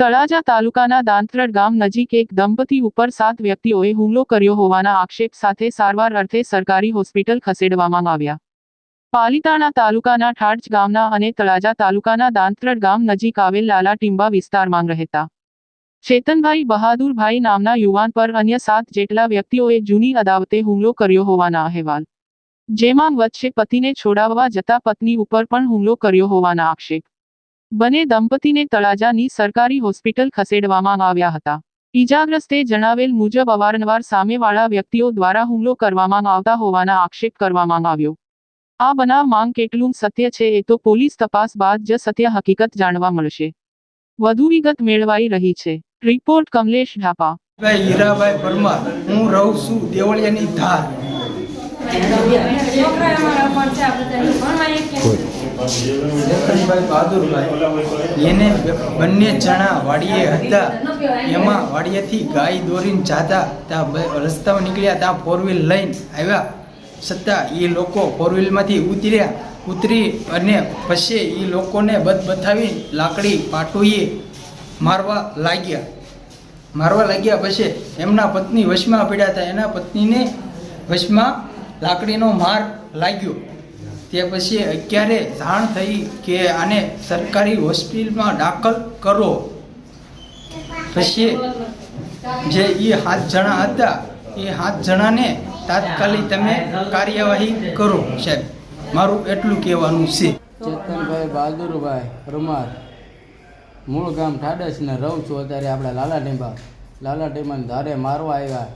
તળાજા તાલુકાના દાંતરડ ગામ નજીક એક દંપતી ઉપર સાત વ્યક્તિઓએ હુમલો કર્યો હોવાના આક્ષેપ સાથે સારવાર અર્થે સરકારી હોસ્પિટલ ખસેડવામાં આવ્યા. પાલિતાણા તાલુકાના ઠાઠ ગામના અને તળાજા તાલુકાના દાંતરડ ગામ નજીક આવેલ લાલા ટીંબા વિસ્તારમાં રહેતા. ચેતનભાઈ બહાદુરભાઈ નામના યુવાન પર અન્ય સાત જેટલા વ્યક્તિઓએ જૂની અદાવતે હુમલો કર્યો હોવાના અહેવાલ. જેમાં વચ્ચે પતિને છોડાવવા જતા પત્ની ઉપર પણ હુમલો કર્યો હોવાના આક્ષેપ. બંને દંપતીને તળાજાની સરકારી હોસ્પિટલ ખસેડવામાં આવ્યા હતા. ઈજાગ્રસ્તે જણાવેલ મુજબ અવારનવાર સામેવાળા વ્યક્તિઓ દ્વારા હુમલો કરવામાં આવતા હોવાના આક્ષેપ કરવામાં આવ્યો. આ બનાવ માંગ કેટલું સત્ય છે એ તો પોલીસ તપાસ બાદ જ સત્ય હકીકત જાણવા મળશે. વધુ વિગત મેળવાઈ રહી છે. રિપોર્ટ કમલેશ ઢાપા. હીરાભાઈ પરમાર, હું રહું છું દેવળિયાની ધાર. એને બંને જણા વાડીએ હતા. એમાં વાડીએથી ગાય દોરીને જાતા. ત્યાં રસ્તામાં નીકળ્યા. ત્યાં ફોર વ્હીલ લઈને આવ્યા. છતાં એ લોકો ફોર ઉતર્યા. ઉતરી અને પછી એ લોકોને બધ બતાવી લાકડી પાટોએ મારવા લાગ્યા. મારવા લાગ્યા પછી એમના પત્ની વશમાં પડ્યા હતા એના પત્નીને વશમાં લાકડીનો માર લાગ્યો. તે પછી અત્યારે જાણ થઈ કે આને સરકારી હોસ્પિટલમાં દાખલ કરો. પછી જે એ સાત જણા હતા એ સાત જણાને તાત્કાલિક તમે કાર્યવાહી કરો, સાહેબ. મારું એટલું કહેવાનું છે. ચેતનભાઈ બહાદુરભાઈ પરમાર. મૂળ ગામ ઠાડસને રહું છું. અત્યારે આપણે લાલા ટેમ્બા લાલા ટેમ્બાને ધારે મારવા આવ્યા.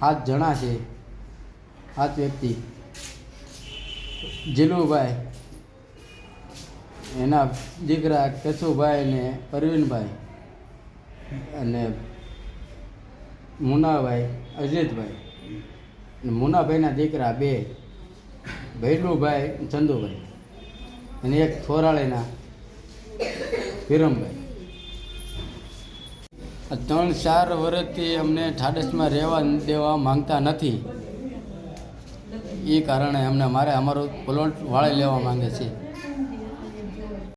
સાત જણા છે. સાત વ્યક્તિ જીલુભાઈ, એના દીકરા કેશુભાઈ ને પરવીનભાઈ અને મુનાભાઈ, અજીતભાઈ. મુનાભાઈના દીકરા બે, ભૈલુભાઈ ચંદુભાઈ. અને એક થોરાળીના વિરમભાઈ. આ ત્રણ ચાર વર્ષથી અમને ઠાડસમાં રહેવા દેવા માંગતા નથી. એ કારણે અમને મારે અમારો પ્લોટ વાળી લેવા માંગે છે.